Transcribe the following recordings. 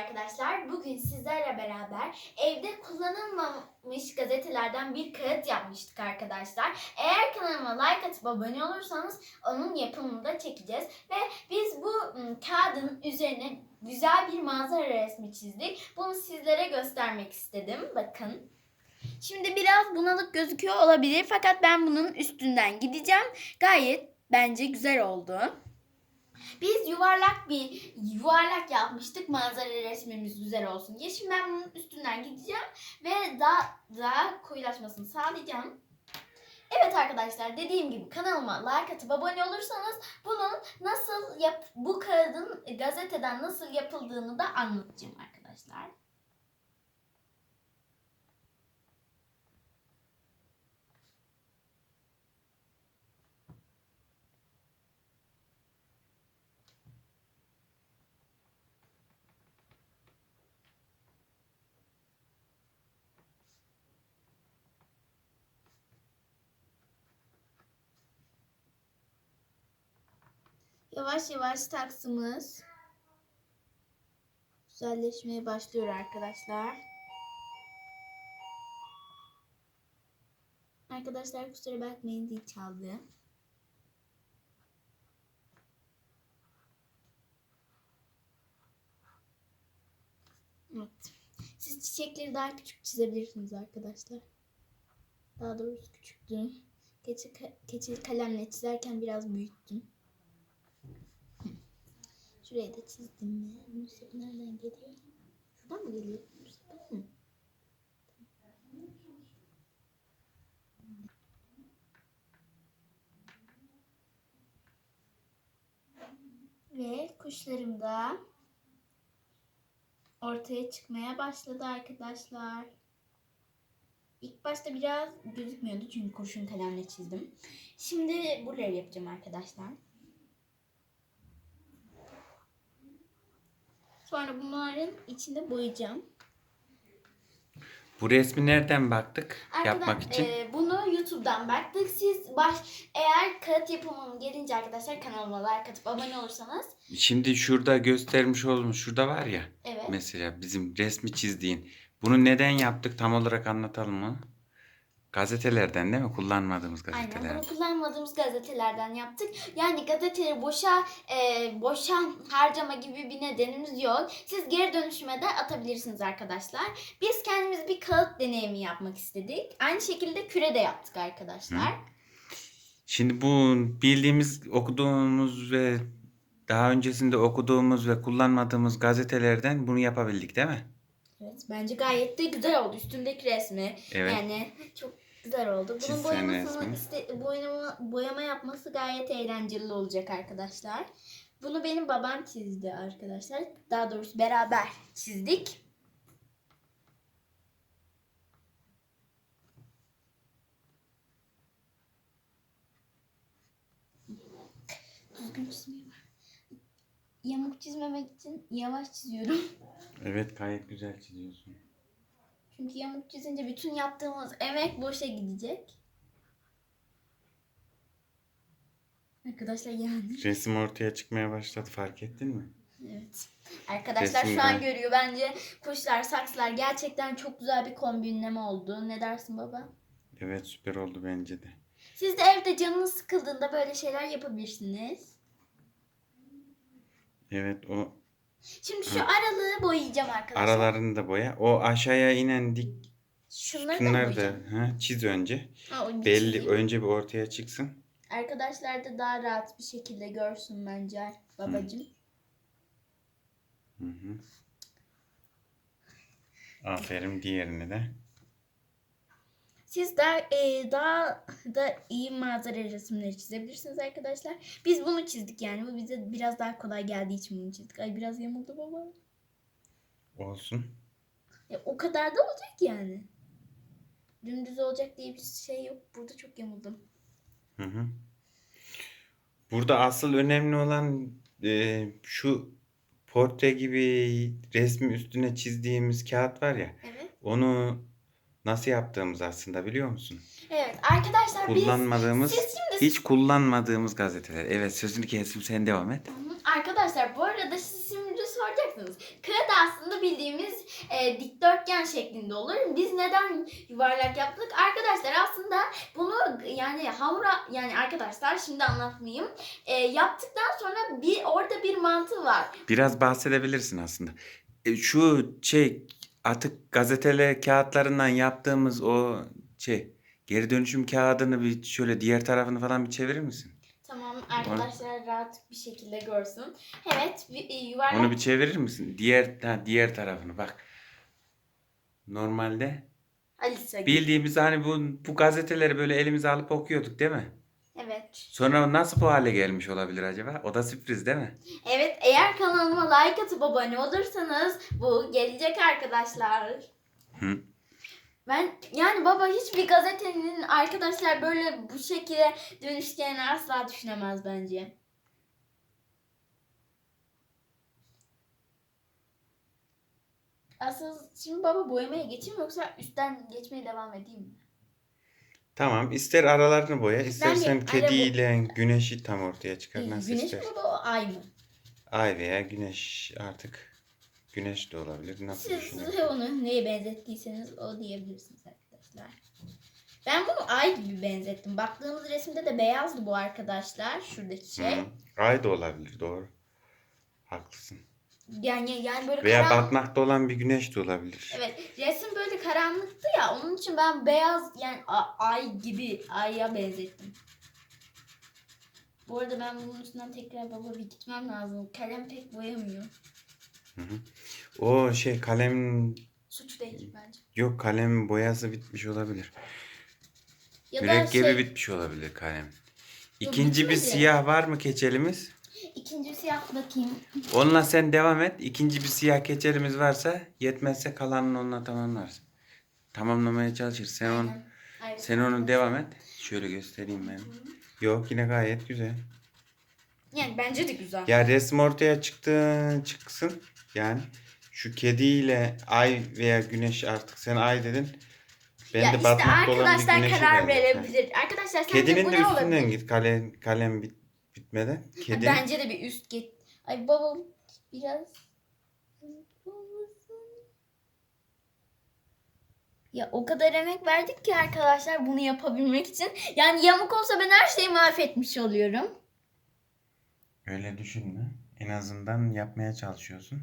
Arkadaşlar bugün sizlerle beraber evde kullanılmamış gazetelerden bir kağıt yapmıştık arkadaşlar. Eğer kanalıma like atıp abone olursanız onun yapımını da çekeceğiz. Ve biz bu ım, kağıdın üzerine güzel bir manzara resmi çizdik. Bunu sizlere göstermek istedim. Bakın. Şimdi biraz bunalık gözüküyor olabilir fakat ben bunun üstünden gideceğim. Gayet bence güzel oldu. Biz yuvarlak bir yuvarlak yapmıştık manzara resmimiz güzel olsun diye. Şimdi ben bunun üstünden gideceğim ve daha daha koyulaşmasını sağlayacağım. Evet arkadaşlar dediğim gibi kanalıma like atıp abone olursanız bunun nasıl yap bu kağıdın gazeteden nasıl yapıldığını da anlatacağım arkadaşlar. Yavaş yavaş saksımız güzelleşmeye başlıyor arkadaşlar. Arkadaşlar kusura bakmayın zil çaldı. Evet. Siz çiçekleri daha küçük çizebilirsiniz arkadaşlar. Daha doğrusu küçüktü. Keçi, keçeli kalemle çizerken biraz büyüttüm. Şurayı da çizdim? Bunun sapı nereden geliyor? Şuradan mı geliyor? Sapı mı? Ve kuşlarım da ortaya çıkmaya başladı arkadaşlar. İlk başta biraz gözükmüyordu çünkü kurşun kalemle çizdim. Şimdi buraları yapacağım arkadaşlar. Sonra bunların içinde boyayacağım. Bu resmi nereden baktık yapmak Arkadaş- için? e, bunu YouTube'dan baktık. Siz baş eğer kağıt yapımım gelince arkadaşlar kanalıma like atıp abone olursanız Şimdi şurada göstermiş olmuş şurada var ya evet. mesela bizim resmi çizdiğin. Bunu neden yaptık tam olarak anlatalım mı? Gazetelerden değil mi? Kullanmadığımız Aynen gazeteler. bunu kullanmadığımız gazetelerden yaptık. Yani gazeteleri boşa e, boşa harcama gibi bir nedenimiz yok. Siz geri dönüşüme de atabilirsiniz arkadaşlar. Biz kendimiz bir kağıt deneyimi yapmak istedik. Aynı şekilde küre de yaptık arkadaşlar. Şimdi bu bildiğimiz okuduğumuz ve daha öncesinde okuduğumuz ve kullanmadığımız gazetelerden bunu yapabildik değil mi? Evet bence gayet de güzel oldu. Üstündeki resmi. Evet. Yani çok güzel oldu. Bunun Çizsen boyamasını resmi. iste, boyama, boyama yapması gayet eğlenceli olacak arkadaşlar. Bunu benim babam çizdi arkadaşlar. Daha doğrusu beraber çizdik. Düzgün çizmiyor. Yamuk çizmemek için yavaş çiziyorum. Evet gayet güzel çiziyorsun. Çünkü yamuk çizince bütün yaptığımız emek boşa gidecek. Arkadaşlar yani. Resim ortaya çıkmaya başladı fark ettin mi? Evet. Arkadaşlar şu Resimden. an görüyor. Bence kuşlar, saksılar gerçekten çok güzel bir kombinleme oldu. Ne dersin baba? Evet süper oldu bence de. Siz de evde canınız sıkıldığında böyle şeyler yapabilirsiniz. Evet o Şimdi şu aralığı boyayacağım arkadaşlar. aralarını da boya. O aşağıya inen dik Şunları da Bunları da boyayacağım. ha, çiz önce. Ha, bir Belli çizeyim. önce bir ortaya çıksın. Arkadaşlar da daha rahat bir şekilde görsün bence babacığım. Hı hı. Aferin diğerini de. Siz daha e, daha da iyi manzara resimleri çizebilirsiniz arkadaşlar. Biz bunu çizdik yani. Bu bize biraz daha kolay geldiği için bunu çizdik. Ay biraz yamuldu baba. Olsun. Ya, o kadar da olacak yani. Dümdüz olacak diye bir şey yok. Burada çok yamuldum. Hı hı. Burada asıl önemli olan e, şu portre gibi resmi üstüne çizdiğimiz kağıt var ya. Evet. Onu nasıl yaptığımız aslında biliyor musun? Evet arkadaşlar Kullanmadığımız, biz siz şimdi hiç kullanmadığımız gazeteler. Evet sözünü kestim sen devam et. Arkadaşlar bu arada siz şimdi soracaksınız soracaksınız. Kağıt aslında bildiğimiz e, dikdörtgen şeklinde olur. Biz neden yuvarlak yaptık? Arkadaşlar aslında bunu yani hamura yani arkadaşlar şimdi anlatmayayım. E, yaptıktan sonra bir orada bir mantığı var. Biraz bahsedebilirsin aslında. E, şu şey atık gazetele kağıtlarından yaptığımız o şey geri dönüşüm kağıdını bir şöyle diğer tarafını falan bir çevirir misin? Tamam arkadaşlar rahat bir şekilde görsün. Evet e, yuvarlak Onu bir çevirir misin? Diğer ha, diğer tarafını bak. Normalde Alisa gibi. bildiğimiz hani bu bu gazeteleri böyle elimize alıp okuyorduk değil mi? Evet. Sonra nasıl bu hale gelmiş olabilir acaba? O da sürpriz değil mi? Evet eğer kanalıma like atıp abone olursanız bu gelecek arkadaşlar. Hı. Ben yani baba hiçbir gazetenin arkadaşlar böyle bu şekilde dönüşeceğini asla düşünemez bence. Asıl şimdi baba boyamaya geçeyim yoksa üstten geçmeye devam edeyim mi? Tamam. ister aralarını boya, istersen ara- kediyle güneşi tam ortaya çıkar. Nasıl Güneş mi ister. baba ay mı? Ay veya güneş artık güneş de olabilir. Nasıl Siz düşünüyorsun? onu neye benzettiyseniz o diyebilirsiniz arkadaşlar. Ben bunu ay gibi benzettim. Baktığımız resimde de beyazdı bu arkadaşlar. Şuradaki şey. Hı. Ay da olabilir doğru. Haklısın. Yani yani böyle Veya karan- batmakta olan bir güneş de olabilir. Evet resim böyle karanlıktı ya onun için ben beyaz yani a- ay gibi aya benzettim. Bu arada ben bunun üstünden tekrar baba bir gitmem lazım. Kalem pek boyamıyor. Hı hı. O şey kalem Suç değil bence. yok kalem boyası bitmiş olabilir. Ya da Mürekkebi şey, bitmiş olabilir kalem. İkinci bir bitmedi. siyah var mı keçelimiz? İkinci siyah bakayım. Onunla sen devam et. İkinci bir siyah keçelimiz varsa yetmezse kalanını onunla tamamlarsın. Tamamlamaya çalışır. Sen onu Aynen. Sen onu devam et. Şöyle göstereyim ben. Yok yine gayet güzel. Yani bence de güzel. Ya resim ortaya çıktı çıksın. Yani şu kediyle ay veya güneş artık sen ay dedin. Ben ya de işte batmakta olan bir arkadaşlar güneşe karar benzettim. verebilir. Arkadaşlar sence Kedinin bu de ne üstünden olabilir? git kalem kalem bit, bitmeden. Kedi. Bence de bir üst git. Ay babam biraz Ya o kadar emek verdik ki arkadaşlar bunu yapabilmek için. Yani yamuk olsa ben her şeyi mahvetmiş oluyorum. Öyle düşünme. En azından yapmaya çalışıyorsun.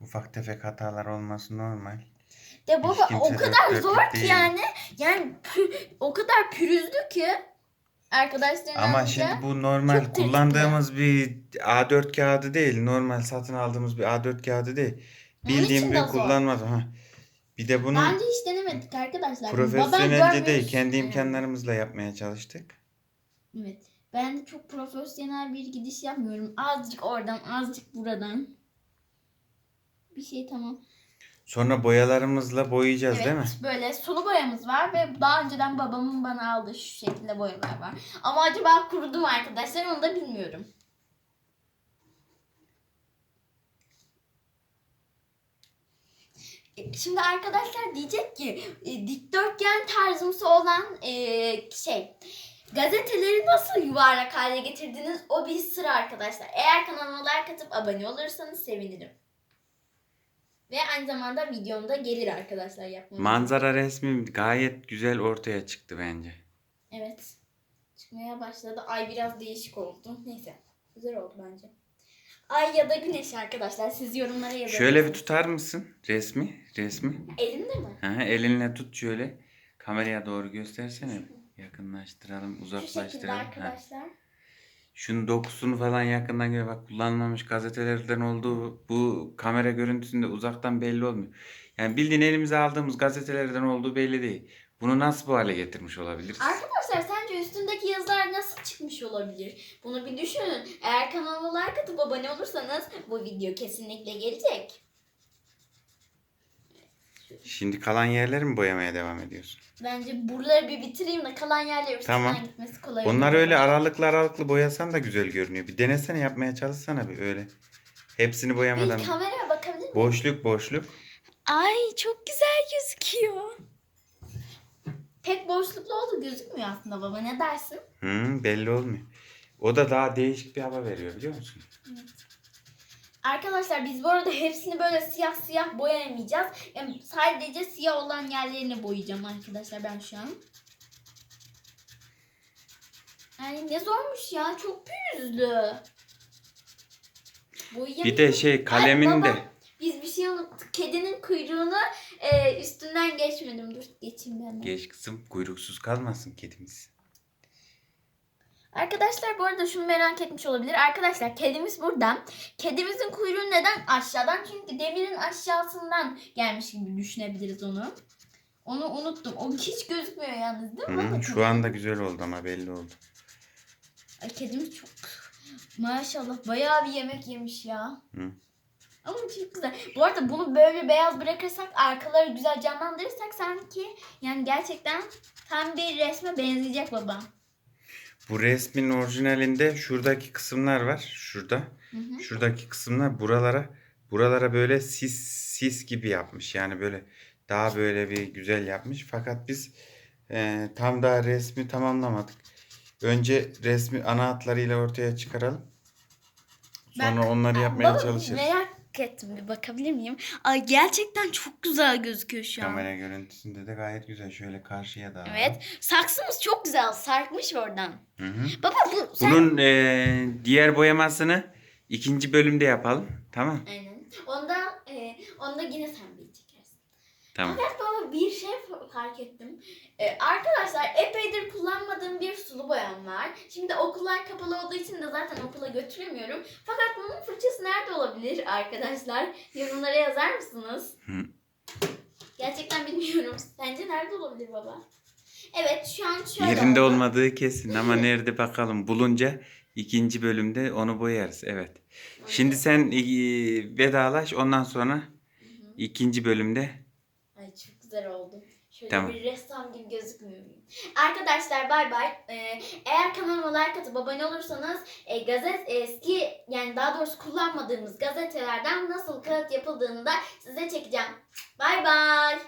Ufak tefek hatalar olması normal. De baba o kadar zor ki değil. yani. Yani o kadar pürüzlü ki arkadaşların Ama şimdi bu normal çok kullandığımız bir A4 kağıdı değil. Normal satın aldığımız bir A4 kağıdı değil. Onun için Bildiğim de bir zor. Ha. Bir de bunu Bence hiç denemedik arkadaşlar. Babam profesyonelce değil, kendi Evet. imkanlarımızla yapmaya çalıştık. Evet. Ben de çok profesyonel bir gidiş yapmıyorum. Azıcık oradan, azıcık buradan. Bir şey tamam. Sonra boyalarımızla boyayacağız evet, değil mi? böyle sulu boyamız var ve daha önceden babamın bana aldığı şu şekilde boyalar var. Ama acaba kurudu mu arkadaşlar onu da bilmiyorum. E, Şimdi arkadaşlar diyecek ki e, dikdörtgen tarzımsı olan e, şey gazeteleri nasıl yuvarlak hale getirdiniz o bir sır arkadaşlar. Eğer kanalıma like atıp abone olursanız sevinirim. Ve aynı zamanda videomda gelir arkadaşlar yapmam. Manzara resmi gayet güzel ortaya çıktı bence. Evet. Çıkmaya başladı. Ay biraz değişik oldu. Neyse. Güzel oldu bence. Ay ya da güneş arkadaşlar. Siz yorumlara yazabilirsiniz. Şöyle bir tutar mısın resmi? Resmi. Elimde mi? Aha, elinle tut şöyle. Kameraya doğru göstersene. Yakınlaştıralım, Şu şekilde uzaklaştıralım. Ha. arkadaşlar. Şunun dokusunu falan yakından göre bak kullanılmamış gazetelerden olduğu bu kamera görüntüsünde uzaktan belli olmuyor. Yani bildiğin elimize aldığımız gazetelerden olduğu belli değil. Bunu nasıl bu hale getirmiş olabiliriz? Arkadaşlar sence üstündeki yazılar nasıl çıkmış olabilir? Bunu bir düşünün. Eğer kanalıma like atıp abone olursanız bu video kesinlikle gelecek. Şimdi kalan yerleri mi boyamaya devam ediyorsun? Bence buraları bir bitireyim de kalan yerler üstünden Tamam. gitmesi kolay Onlar olur. öyle aralıklı aralıklı boyasan da güzel görünüyor. Bir denesene yapmaya çalışsana bir öyle. Hepsini boyamadan. Bir kameraya bakabilir miyim? Boşluk boşluk. Ay çok güzel gözüküyor. Pek boşluklu oldu gözükmüyor aslında baba ne dersin? Hı, belli olmuyor. O da daha değişik bir hava veriyor biliyor musun? Arkadaşlar biz bu arada hepsini böyle siyah siyah boyayamayacağız. Yani sadece siyah olan yerlerini boyayacağım arkadaşlar ben şu an. Ay ne zormuş ya çok pürüzlü. Bir de şey kalemin de. Biz bir şey unuttuk. Kedinin kuyruğunu e, üstünden geçmedim. Dur geçeyim ben. geç kızım kuyruksuz kalmasın kedimiz. Arkadaşlar bu arada şunu merak etmiş olabilir. Arkadaşlar kedimiz burada. Kedimizin kuyruğu neden aşağıdan? Çünkü demirin aşağısından gelmiş gibi düşünebiliriz onu. Onu unuttum. O hiç gözükmüyor yalnız değil mi? Hı, şu anda güzel oldu ama belli oldu. Ay, kedimiz çok maşallah bayağı bir yemek yemiş ya. Hı. Ama çok güzel. Bu arada bunu böyle beyaz bırakırsak arkaları güzel canlandırırsak sanki yani gerçekten tam bir resme benzeyecek baba. Bu resmin orijinalinde şuradaki kısımlar var. Şurada. Hı hı. Şuradaki kısımlar buralara buralara böyle sis sis gibi yapmış. Yani böyle daha böyle bir güzel yapmış. Fakat biz e, tam daha resmi tamamlamadık. Önce resmi ana hatlarıyla ortaya çıkaralım. Sonra Ben- onları yapmaya Baba, çalışırız. Merak ettim bir bakabilir miyim? Ay gerçekten çok güzel gözüküyor şu an. Kamera görüntüsünde de gayet güzel. Şöyle karşıya da. Evet. Saksımız çok güzel sarkmış oradan. Hı hı. Baba bu sen... Bunun e, diğer boyamasını ikinci bölümde yapalım. Tamam. Aynen. Onda, e, onda yine sen bir çekersin. Tamam. Evet bir şey fark ettim. E, arkadaşlar epeydir kullanmadığım bir sulu boyam var. Şimdi okullar kapalı olduğu için de zaten okula götüremiyorum. Fakat bunun fırçası nerede olabilir arkadaşlar? Yorumlara yazar mısınız? Hı. Gerçekten bilmiyorum. Sence nerede olabilir baba? Evet şu an şöyle Yerinde oldu. olmadığı kesin ama nerede bakalım. Bulunca ikinci bölümde onu boyarız. Evet. Şimdi sen e, vedalaş ondan sonra ikinci bölümde güzel oldu. Şöyle Tamam. bir ressam gibi gözükmüyor muyum? Arkadaşlar bay bay. Ee, eğer kanalıma like atıp abone olursanız e, gazet eski yani daha doğrusu kullanmadığımız gazetelerden nasıl kağıt yapıldığını da size çekeceğim. Bay bay.